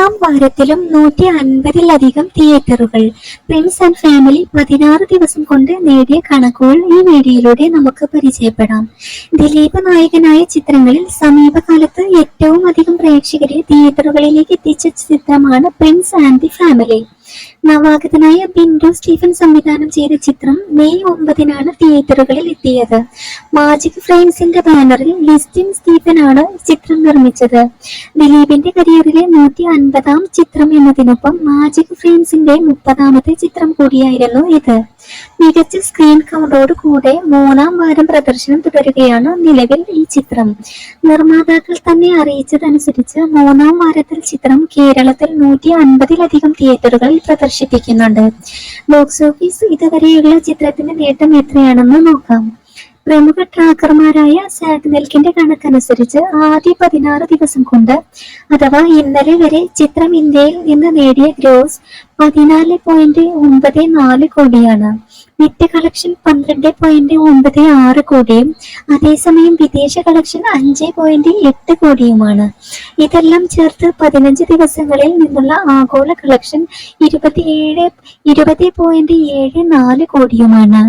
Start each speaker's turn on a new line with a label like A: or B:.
A: മൂന്നാം വാരത്തിലും നൂറ്റി അൻപതിലധികം തിയേറ്ററുകൾ പ്രിൻസ് ആൻഡ് ഫാമിലി പതിനാറ് ദിവസം കൊണ്ട് നേടിയ കണക്കുകൾ ഈ വീഡിയോയിലൂടെ നമുക്ക് പരിചയപ്പെടാം. ദിലീപ് നായകനായ ചിത്രങ്ങളിൽ സമീപകാലത്ത് പ്രേക്ഷകരെ തിയേറ്ററുകളിലേക്ക് എത്തിച്ച ചിത്രമാണ് പ്രിൻസ് ആൻഡ് ദി ഫാമിലി നവാഗതനായ ബിൻഡു സ്റ്റീഫൻ സംവിധാനം ചെയ്ത ചിത്രം മെയ് ഒമ്പതിനാണ് തിയേറ്ററുകളിൽ എത്തിയത്. മാജിക് ഫ്രെയിംസിന്റെ ബാനറിൽ ലിസ്റ്റിൻ സ്റ്റീഫൻ ആണ് ചിത്രം നിർമ്മിച്ചത്. ദിലീപിന്റെ കരിയറിലെ നൂറ്റി അൻപതാം ചിത്രം എന്നതിനൊപ്പം മാജിക് ഫ്രെയിംസിന്റെ മുപ്പതാമത്തെ ചിത്രം കൂടിയായിരുന്നു ഇത്. മികച്ച സ്ക്രീൻ കൗണ്ടോട് കൂടെ മൂന്നാം വാരം പ്രദർശനം തുടരുകയാണ് നിലവിൽ ഈ ചിത്രം. നിർമ്മാതാക്കൾ തന്നെ അറിയിച്ചതനുസരിച്ച് മൂന്നാം വാരത്തിൽ ചിത്രം കേരളത്തിൽ നൂറ്റി അൻപതിലധികം തിയേറ്ററുകളിൽ പ്രദർശിപ്പിക്കുന്നുണ്ട്. ബോക്സ് ഓഫീസ് ഇതുവരെയുള്ള ചിത്രത്തിന്റെ നേട്ടം എത്രയാണെന്ന് നോക്കാം. പ്രമുഖ ട്രാക്കർമാരായ സാഗ് നെൽക്കിന്റെ കണക്കനുസരിച്ച് ആദ്യ പതിനാറ് ദിവസം കൊണ്ട് അഥവാ ഇന്നലെ വരെ ചിത്രം ഇന്ത്യയിൽ നിന്ന് നേടിയ ഗ്രോസ് പതിനാല് പോയിന്റ് ഒമ്പത് നാല് കോടിയാണ്. നെറ്റ് കളക്ഷൻ പന്ത്രണ്ട് പോയിന്റ് ഒമ്പത് ആറ് കോടിയും അതേസമയം വിദേശ കളക്ഷൻ അഞ്ച് പോയിന്റ് എട്ട് കോടിയുമാണ്. ഇതെല്ലാം ചേർത്ത് പതിനഞ്ച് ദിവസങ്ങളിൽ നിന്നുള്ള ആഗോള കളക്ഷൻ ഇരുപത്തിയേഴ് ഇരുപത് പോയിന്റ് ഏഴ് നാല് കോടിയുമാണ്.